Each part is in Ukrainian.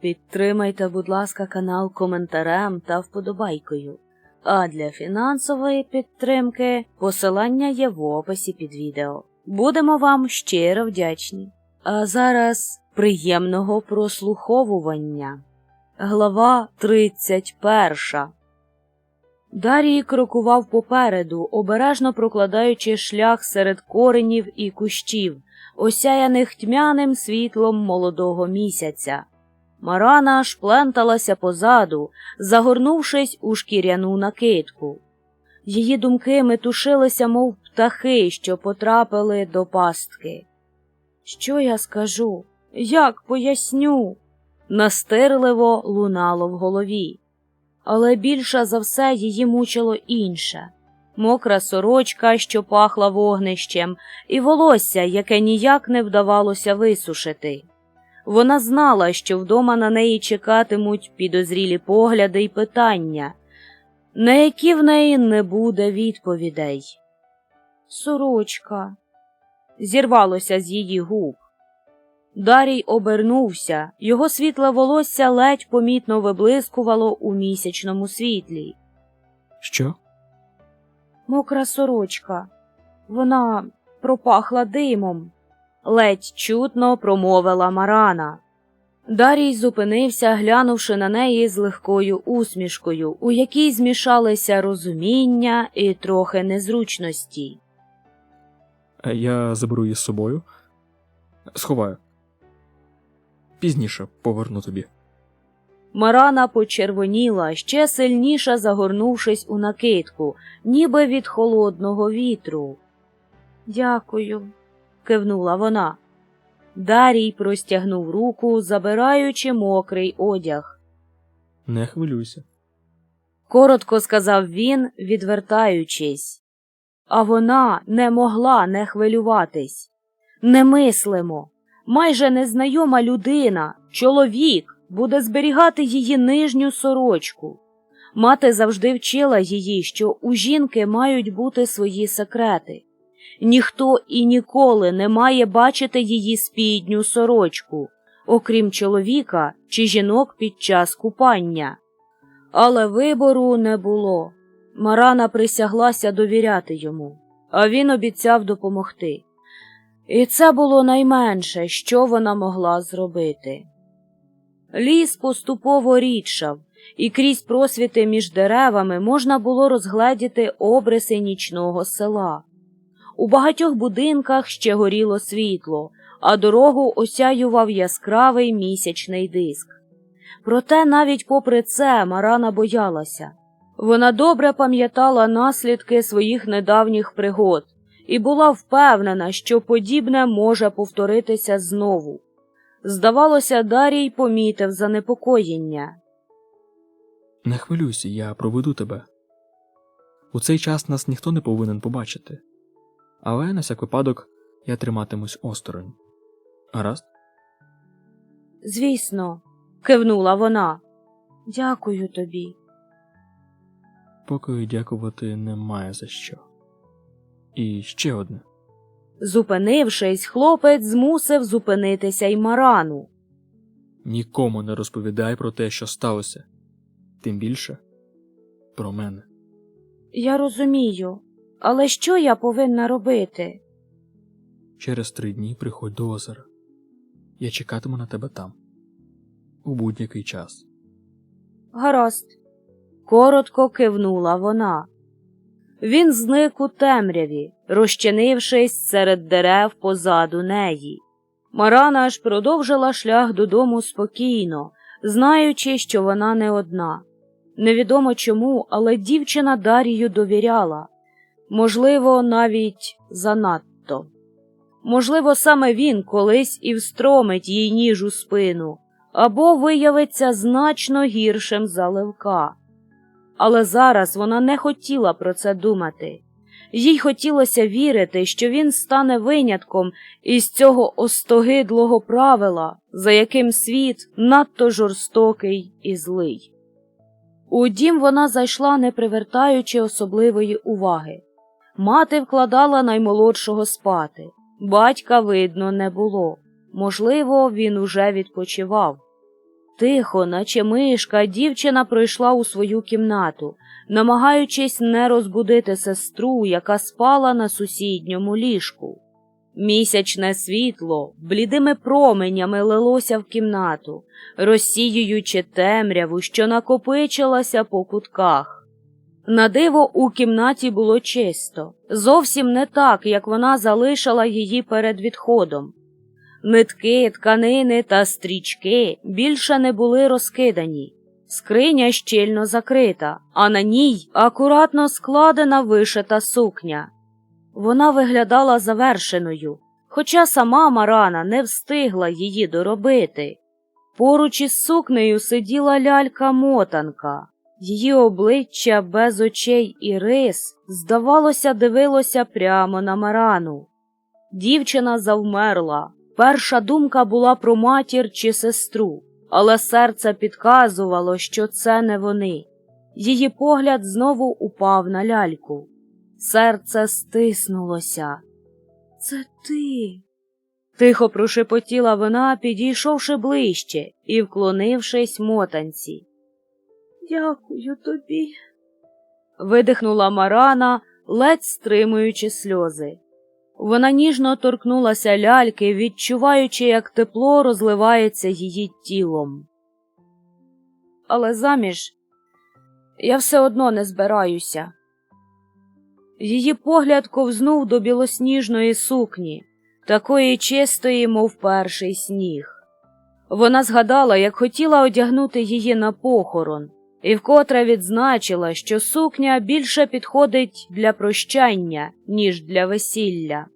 Підтримайте, будь ласка, канал коментарем та вподобайкою. А для фінансової підтримки посилання є в описі під відео. Будемо вам щиро вдячні. А зараз приємного прослуховування. Глава 31 Дарій крокував попереду, обережно прокладаючи шлях серед коренів і кущів, осяяних тьмяним світлом молодого місяця. Марана шпленталася позаду, загорнувшись у шкіряну накидку. Її думки метушилися, мов птахи, що потрапили до пастки. Що я скажу? Як поясню? Настирливо лунало в голові. Але більше за все її мучило інше мокра сорочка, що пахла вогнищем, і волосся, яке ніяк не вдавалося висушити. Вона знала, що вдома на неї чекатимуть підозрілі погляди й питання, на які в неї не буде відповідей. Сорочка. Зірвалося з її губ. Дарій обернувся, його світле волосся ледь помітно виблискувало у місячному світлі. Що? Мокра сорочка. Вона пропахла димом, ледь чутно промовила Марана. Дарій зупинився, глянувши на неї з легкою усмішкою, у якій змішалися розуміння і трохи незручності. Я заберу її з собою. Сховаю. Пізніше поверну тобі. Марана почервоніла, ще сильніше загорнувшись у накидку, ніби від холодного вітру. Дякую, кивнула вона. Дарій простягнув руку, забираючи мокрий одяг. Не хвилюйся. Коротко сказав він, відвертаючись. А вона не могла не хвилюватись. Немислимо. Майже незнайома людина, чоловік, буде зберігати її нижню сорочку. Мати завжди вчила її, що у жінки мають бути свої секрети. Ніхто і ніколи не має бачити її спідню сорочку, окрім чоловіка чи жінок під час купання. Але вибору не було. Марана присяглася довіряти йому, а він обіцяв допомогти. І це було найменше, що вона могла зробити. Ліс поступово рідшав, і крізь просвіти між деревами можна було розгледіти обриси нічного села. У багатьох будинках ще горіло світло, а дорогу осяював яскравий місячний диск. Проте навіть попри це Марана боялася. Вона добре пам'ятала наслідки своїх недавніх пригод і була впевнена, що подібне може повторитися знову. Здавалося, Дарій помітив занепокоєння. Не хвилюйся, я проведу тебе. У цей час нас ніхто не повинен побачити. Але на всяк випадок я триматимусь осторонь. Гаразд? Звісно, кивнула вона. Дякую тобі. Поки дякувати немає за що. І ще одне. Зупинившись, хлопець змусив зупинитися й Марану. Нікому не розповідай про те, що сталося. Тим більше про мене. Я розумію, але що я повинна робити? Через три дні приходь до озера. Я чекатиму на тебе там. У будь-який час. Гаразд. Коротко кивнула вона. Він зник у темряві, розчинившись серед дерев позаду неї. Марана ж продовжила шлях додому спокійно, знаючи, що вона не одна. Невідомо чому, але дівчина Дарію довіряла. Можливо, навіть занадто. Можливо, саме він колись і встромить їй ніж у спину, або виявиться значно гіршим за левка. Але зараз вона не хотіла про це думати. Їй хотілося вірити, що він стане винятком із цього остогидлого правила, за яким світ надто жорстокий і злий. У дім вона зайшла, не привертаючи особливої уваги. Мати вкладала наймолодшого спати. Батька видно не було. Можливо, він уже відпочивав. Тихо, наче мишка, дівчина пройшла у свою кімнату, намагаючись не розбудити сестру, яка спала на сусідньому ліжку. Місячне світло блідими променями лилося в кімнату, розсіюючи темряву, що накопичилася по кутках. На диво у кімнаті було чисто, зовсім не так, як вона залишила її перед відходом. Нитки, тканини та стрічки більше не були розкидані. Скриня щільно закрита, а на ній акуратно складена вишита сукня. Вона виглядала завершеною, хоча сама Марана не встигла її доробити. Поруч із сукнею сиділа лялька-мотанка. Її обличчя без очей і рис, здавалося, дивилося прямо на Марану. Дівчина завмерла. Перша думка була про матір чи сестру, але серце підказувало, що це не вони. Її погляд знову упав на ляльку. Серце стиснулося. Це ти. Тихо прошепотіла вона, підійшовши ближче і вклонившись мотанці. Дякую тобі. видихнула Марана, ледь стримуючи сльози. Вона ніжно торкнулася ляльки, відчуваючи, як тепло розливається її тілом. Але заміж я все одно не збираюся. Її погляд ковзнув до білосніжної сукні, такої чистої, мов перший сніг. Вона згадала, як хотіла одягнути її на похорон, і вкотре відзначила, що сукня більше підходить для прощання, ніж для весілля.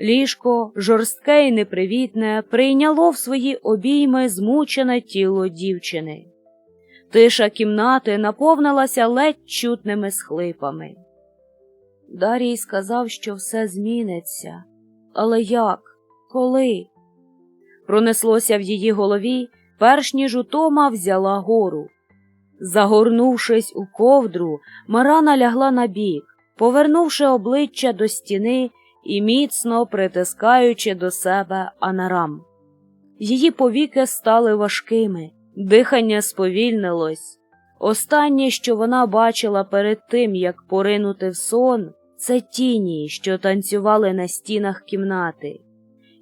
Ліжко, жорстке й непривітне, прийняло в свої обійми змучене тіло дівчини. Тиша кімнати наповнилася ледь чутними схлипами. Дарій сказав, що все зміниться. Але як? Коли? Пронеслося в її голові, перш ніж утома взяла гору. Загорнувшись у ковдру, Марана лягла на бік, повернувши обличчя до стіни і міцно притискаючи до себе анарам. Її повіки стали важкими, дихання сповільнилось. Останнє, що вона бачила перед тим, як поринути в сон, це тіні, що танцювали на стінах кімнати,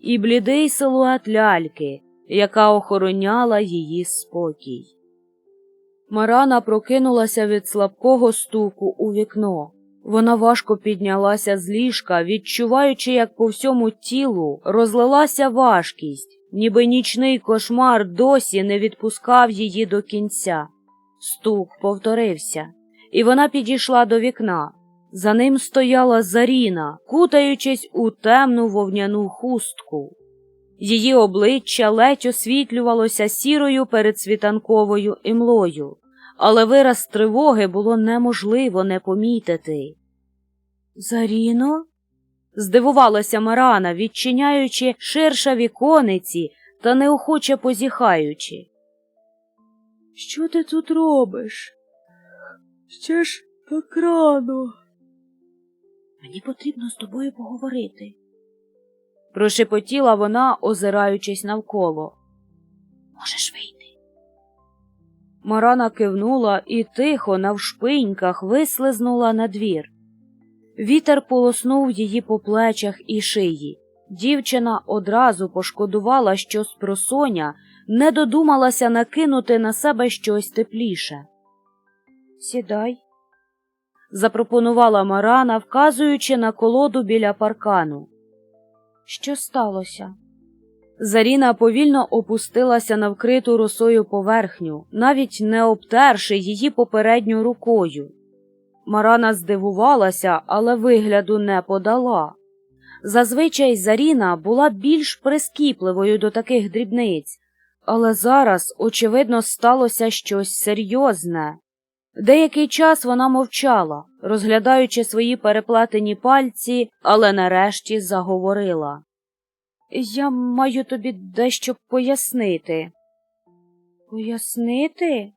і блідий силует ляльки, яка охороняла її спокій. Марана прокинулася від слабкого стуку у вікно. Вона важко піднялася з ліжка, відчуваючи, як по всьому тілу розлилася важкість, ніби нічний кошмар досі не відпускав її до кінця. Стук повторився, і вона підійшла до вікна. За ним стояла Заріна, кутаючись у темну вовняну хустку. Її обличчя ледь освітлювалося сірою передсвітанковою імлою, але вираз тривоги було неможливо не помітити. Заріно? здивувалася Марана, відчиняючи ширша вікониці та неохоче позіхаючи. Що ти тут робиш? Ще ж так рано. Мені потрібно з тобою поговорити. Прошепотіла вона, озираючись навколо. Можеш вийти. Марана кивнула і тихо навшпиньках вислизнула на двір. Вітер полоснув її по плечах і шиї. Дівчина одразу пошкодувала, що спросоня не додумалася накинути на себе щось тепліше. Сідай, запропонувала Марана, вказуючи на колоду біля паркану. Що сталося? Заріна повільно опустилася на вкриту росою поверхню, навіть не обтерши її попередньою рукою. Марана здивувалася, але вигляду не подала. Зазвичай Заріна була більш прискіпливою до таких дрібниць, але зараз, очевидно, сталося щось серйозне. Деякий час вона мовчала, розглядаючи свої переплетені пальці, але нарешті заговорила. Я маю тобі дещо пояснити. Пояснити?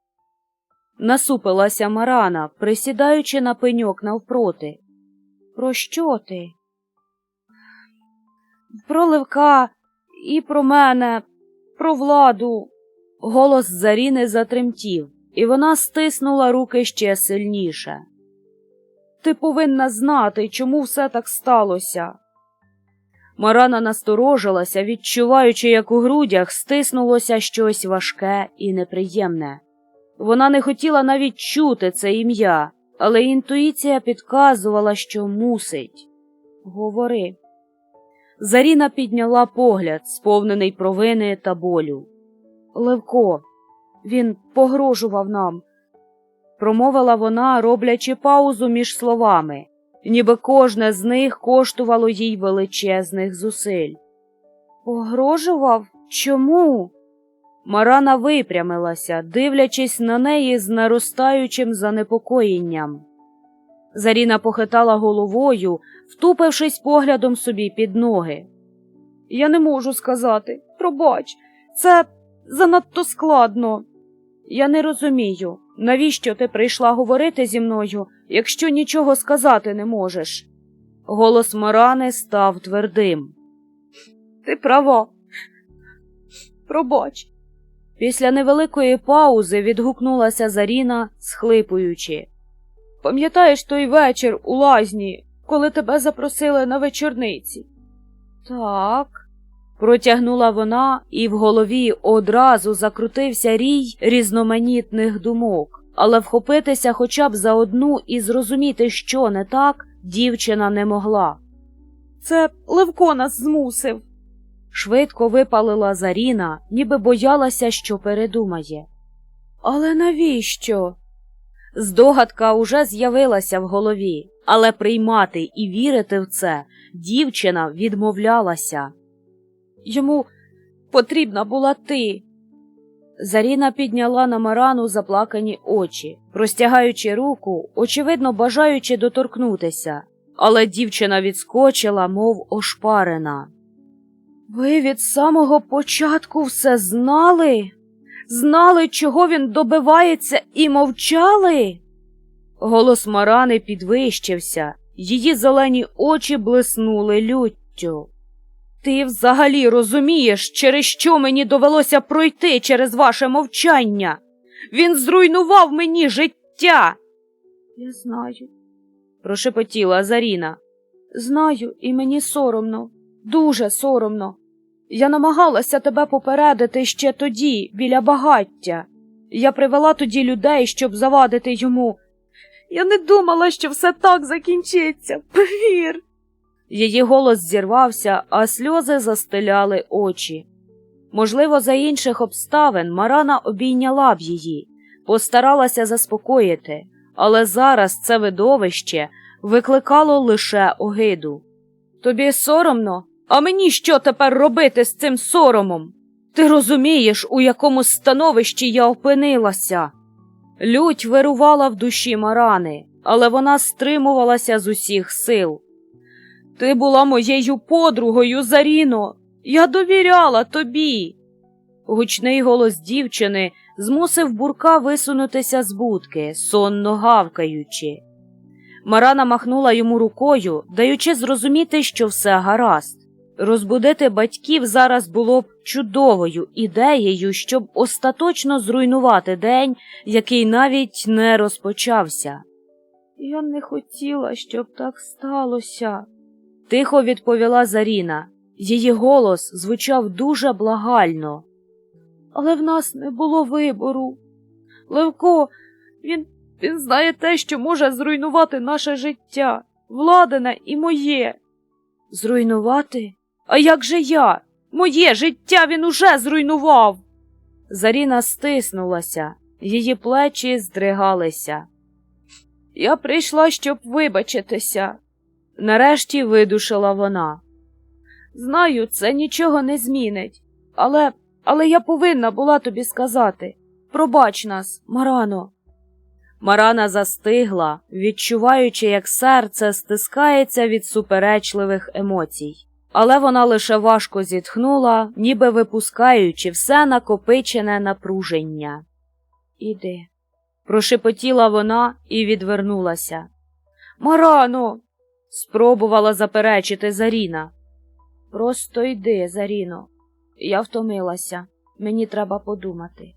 Насупилася Марана, присідаючи на пеньок навпроти. Про що ти? Про Левка і про мене, про владу. Голос Заріни затремтів, і вона стиснула руки ще сильніше. Ти повинна знати, чому все так сталося. Марана насторожилася, відчуваючи, як у грудях стиснулося щось важке і неприємне. Вона не хотіла навіть чути це ім'я, але інтуїція підказувала, що мусить. Говори. Заріна підняла погляд, сповнений провини та болю. Левко, він погрожував нам, промовила вона, роблячи паузу між словами, ніби кожне з них коштувало їй величезних зусиль. Погрожував? Чому? Марана випрямилася, дивлячись на неї з наростаючим занепокоєнням. Заріна похитала головою, втупившись поглядом собі під ноги. Я не можу сказати. Пробач, це занадто складно. Я не розумію, навіщо ти прийшла говорити зі мною, якщо нічого сказати не можеш. Голос Марани став твердим. Ти права. Пробач. Після невеликої паузи відгукнулася Заріна, схлипуючи. Пам'ятаєш той вечір у лазні, коли тебе запросили на вечорниці? Так, протягнула вона, і в голові одразу закрутився рій різноманітних думок, але вхопитися хоча б за одну і зрозуміти, що не так, дівчина не могла. Це Левко нас змусив. Швидко випалила Заріна, ніби боялася, що передумає. Але навіщо? Здогадка уже з'явилася в голові, але приймати і вірити в це дівчина відмовлялася. Йому потрібна була ти. Заріна підняла на Марану заплакані очі, простягаючи руку, очевидно бажаючи доторкнутися, але дівчина відскочила, мов ошпарена. Ви від самого початку все знали? Знали, чого він добивається, і мовчали? Голос Марани підвищився, її зелені очі блиснули люттю. Ти взагалі розумієш, через що мені довелося пройти через ваше мовчання? Він зруйнував мені життя. Я знаю, прошепотіла Заріна. Знаю, і мені соромно, дуже соромно. Я намагалася тебе попередити ще тоді, біля багаття. Я привела тоді людей, щоб завадити йому. Я не думала, що все так закінчиться. Повір. Її голос зірвався, а сльози застеляли очі. Можливо, за інших обставин Марана обійняла б її, постаралася заспокоїти, але зараз це видовище викликало лише огиду. Тобі соромно? А мені що тепер робити з цим соромом? Ти розумієш, у якому становищі я опинилася? Лють вирувала в душі Марани, але вона стримувалася з усіх сил. Ти була моєю подругою, Заріно. Я довіряла тобі. Гучний голос дівчини змусив бурка висунутися з будки, сонно гавкаючи. Марана махнула йому рукою, даючи зрозуміти, що все гаразд. Розбудити батьків зараз було б чудовою ідеєю, щоб остаточно зруйнувати день, який навіть не розпочався. Я не хотіла, щоб так сталося, тихо відповіла Заріна. Її голос звучав дуже благально. Але в нас не було вибору. Левко, він, він знає те, що може зруйнувати наше життя, владане і моє. Зруйнувати? А як же я? Моє життя він уже зруйнував. Заріна стиснулася, її плечі здригалися. Я прийшла, щоб вибачитися, нарешті видушила вона. Знаю, це нічого не змінить, але але я повинна була тобі сказати пробач нас, Марано. Марана застигла, відчуваючи, як серце стискається від суперечливих емоцій. Але вона лише важко зітхнула, ніби випускаючи все накопичене напруження. Іди, прошепотіла вона і відвернулася. Марано, спробувала заперечити Заріна. Просто йди, Заріно. Я втомилася. мені треба подумати.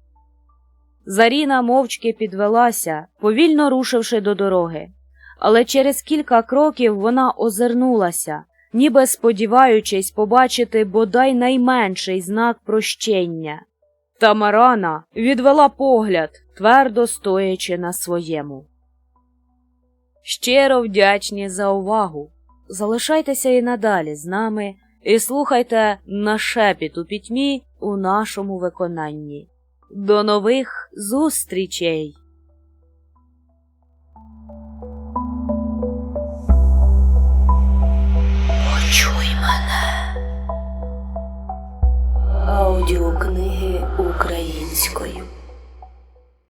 Заріна мовчки підвелася, повільно рушивши до дороги, але через кілька кроків вона озирнулася, ніби сподіваючись побачити бодай найменший знак прощення. Тамарана відвела погляд, твердо стоячи на своєму. Щиро вдячні за увагу. Залишайтеся і надалі з нами і слухайте на шепіт у пітьмі у нашому виконанні. До нових зустрічей! Почуй мене аудіокниги українською.